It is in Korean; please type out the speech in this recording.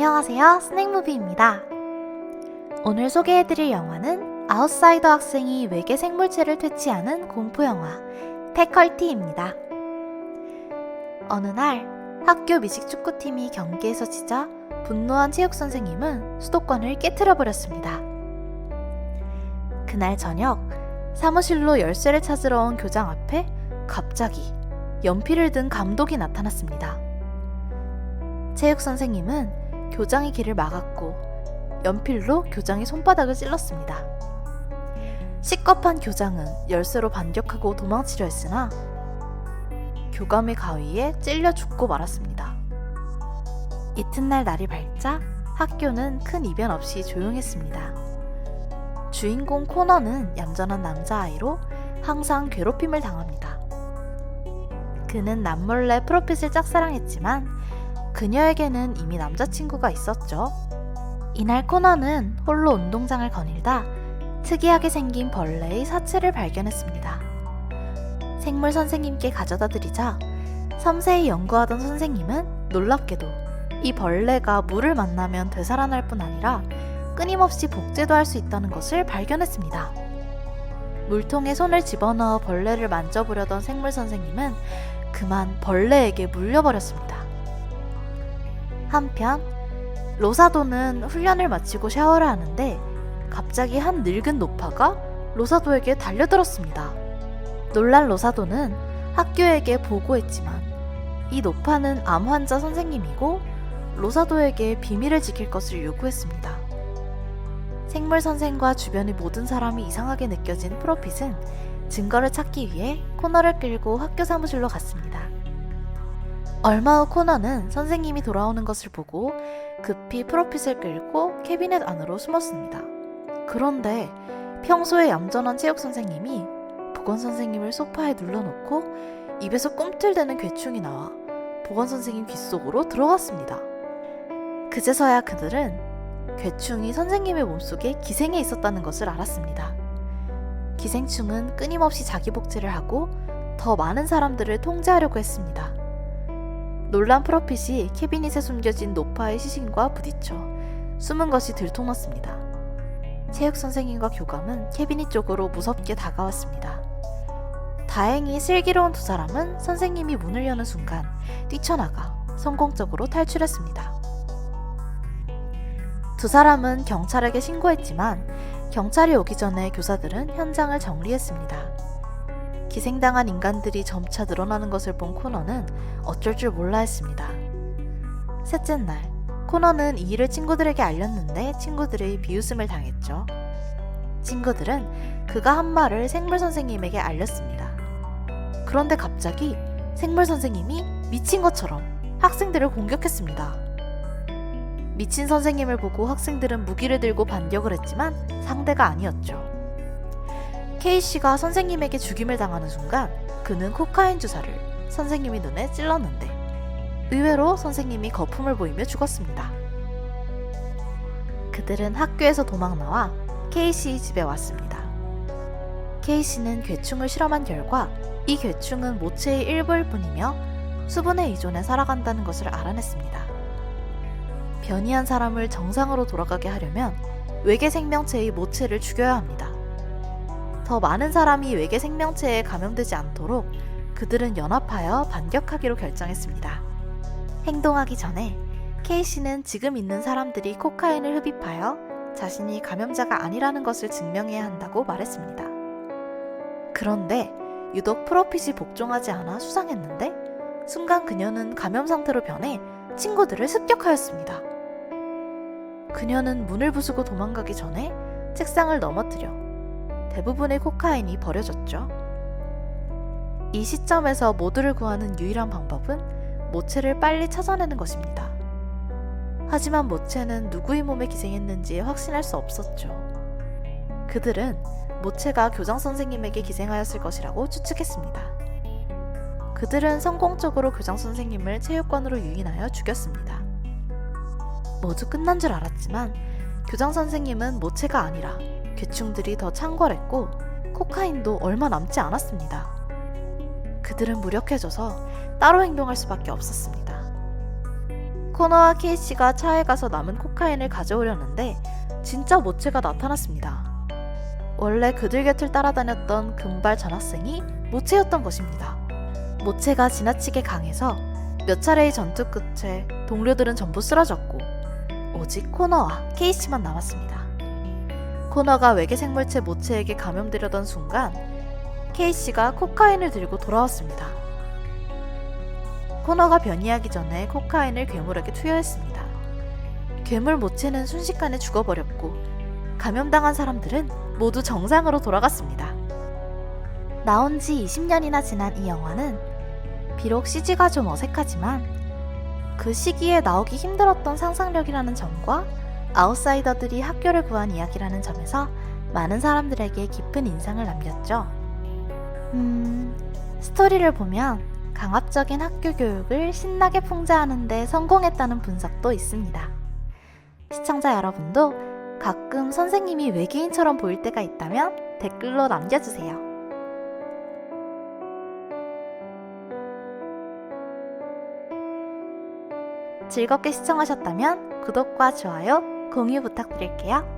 안녕하세요. 스낵무비입니다. 오늘 소개해드릴 영화는 아웃사이더 학생이 외계 생물체를 퇴치하는 공포영화 패컬티입니다. 어느 날 학교 미식축구팀이 경기에서 지자 분노한 체육선생님은 수도권을 깨뜨려버렸습니다. 그날 저녁 사무실로 열쇠를 찾으러 온 교장 앞에 갑자기 연필을 든 감독이 나타났습니다. 체육 선생님은 교장의 길을 막았고 연필로 교장의 손바닥을 찔렀습니다. 시겁한 교장은 열쇠로 반격하고 도망치려 했으나 교감의 가위에 찔려 죽고 말았습니다. 이튿날 날이 밝자 학교는 큰 이변 없이 조용했습니다. 주인공 코너는 얌전한 남자아이로 항상 괴롭힘을 당합니다. 그는 남몰래 프로핏을 짝사랑했지만 그녀에게는 이미 남자친구가 있었죠. 이날 코너는 홀로 운동장을 거닐다 특이하게 생긴 벌레의 사체를 발견했습니다. 생물 선생님께 가져다 드리자 섬세히 연구하던 선생님은 놀랍게도 이 벌레가 물을 만나면 되살아날 뿐 아니라 끊임없이 복제도 할 수 있다는 것을 발견했습니다. 물통에 손을 집어넣어 벌레를 만져보려던 생물 선생님은 그만 벌레에게 물려버렸습니다. 한편 로사도는 훈련을 마치고 샤워를 하는데 갑자기 한 늙은 노파가 로사도에게 달려들었습니다. 놀란 로사도는 학교에게 보고했지만 이 노파는 암 환자 선생님이고 로사도에게 비밀을 지킬 것을 요구했습니다. 생물 선생과 주변의 모든 사람이 이상하게 느껴진 프로핏은 증거를 찾기 위해 코너를 끌고 학교 사무실로 갔습니다. 얼마 후 코너는 선생님이 돌아오는 것을 보고 급히 프로핏을 끌고 캐비넷 안으로 숨었습니다. 그런데 평소에 얌전한 체육 선생님이 보건 선생님을 소파에 눌러놓고 입에서 꿈틀대는 괴충이 나와 보건 선생님 귓속으로 들어갔습니다. 그제서야 그들은 괴충이 선생님의 몸속에 기생해 있었다는 것을 알았습니다. 기생충은 끊임없이 자기 복제를 하고 더 많은 사람들을 통제하려고 했습니다. 놀란 프로핏이 캐비닛에 숨겨진 노파의 시신과 부딪혀 숨은 것이 들통났습니다. 체육 선생님과 교감은 캐비닛 쪽으로 무섭게 다가왔습니다. 다행히 슬기로운 두 사람은 선생님이 문을 여는 순간 뛰쳐나가 성공적으로 탈출했습니다. 두 사람은 경찰에게 신고했지만 경찰이 오기 전에 교사들은 현장을 정리했습니다. 기생당한 인간들이 점차 늘어나는 것을 본 코너는 어쩔 줄 몰라 했습니다. 셋째 날, 코너는 이 일을 친구들에게 알렸는데 친구들의 비웃음을 당했죠. 친구들은 그가 한 말을 생물 선생님에게 알렸습니다. 그런데 갑자기 생물 선생님이 미친 것처럼 학생들을 공격했습니다. 미친 선생님을 보고 학생들은 무기를 들고 반격을 했지만 상대가 아니었죠. K씨가 선생님에게 죽임을 당하는 순간 그는 코카인 주사를 선생님의 눈에 찔렀는데 의외로 선생님이 거품을 보이며 죽었습니다. 그들은 학교에서 도망 나와 K씨 집에 왔습니다. K씨는 괴충을 실험한 결과 이 괴충은 모체의 일부일 뿐이며 수분에 의존해 살아간다는 것을 알아냈습니다. 변이한 사람을 정상으로 돌아가게 하려면 외계 생명체의 모체를 죽여야 합니다. 더 많은 사람이 외계 생명체에 감염되지 않도록 그들은 연합하여 반격하기로 결정했습니다. 행동하기 전에 케이 씨는 지금 있는 사람들이 코카인을 흡입하여 자신이 감염자가 아니라는 것을 증명해야 한다고 말했습니다. 그런데 유독 프로핏이 복종하지 않아 수상했는데 순간 그녀는 감염 상태로 변해 친구들을 습격하였습니다. 그녀는 문을 부수고 도망가기 전에 책상을 넘어뜨려 대부분의 코카인이 버려졌죠. 이 시점에서 모두를 구하는 유일한 방법은 모체를 빨리 찾아내는 것입니다. 하지만 모체는 누구의 몸에 기생했는지 확신할 수 없었죠. 그들은 모체가 교장 선생님에게 기생하였을 것이라고 추측했습니다. 그들은 성공적으로 교장 선생님을 체육관으로 유인하여 죽였습니다. 모두 끝난 줄 알았지만 교장 선생님은 모체가 아니라 괴충들이 더 창궐했고 코카인도 얼마 남지 않았습니다. 그들은 무력해져서 따로 행동할 수밖에 없었습니다. 코너와 케이씨가 차에 가서 남은 코카인을 가져오려는데 진짜 모체가 나타났습니다. 원래 그들 곁을 따라다녔던 금발 전학생이 모체였던 것입니다. 모체가 지나치게 강해서 몇 차례의 전투 끝에 동료들은 전부 쓰러졌고 오직 코너와 케이씨만 남았습니다. 코너가 외계 생물체 모체에게 감염되려던 순간 케이씨가 코카인을 들고 돌아왔습니다. 코너가 변이하기 전에 코카인을 괴물에게 투여했습니다. 괴물 모체는 순식간에 죽어버렸고 감염당한 사람들은 모두 정상으로 돌아갔습니다. 나온 지 20년이나 지난 이 영화는 비록 CG가 좀 어색하지만 그 시기에 나오기 힘들었던 상상력이라는 점과 아웃사이더들이 학교를 구한 이야기라는 점에서 많은 사람들에게 깊은 인상을 남겼죠. 음, 스토리를 보면 강압적인 학교 교육을 신나게 풍자하는데 성공했다는 분석도 있습니다. 시청자 여러분도 가끔 선생님이 외계인처럼 보일 때가 있다면 댓글로 남겨주세요. 즐겁게 시청하셨다면 구독과 좋아요, 공유 부탁드릴게요.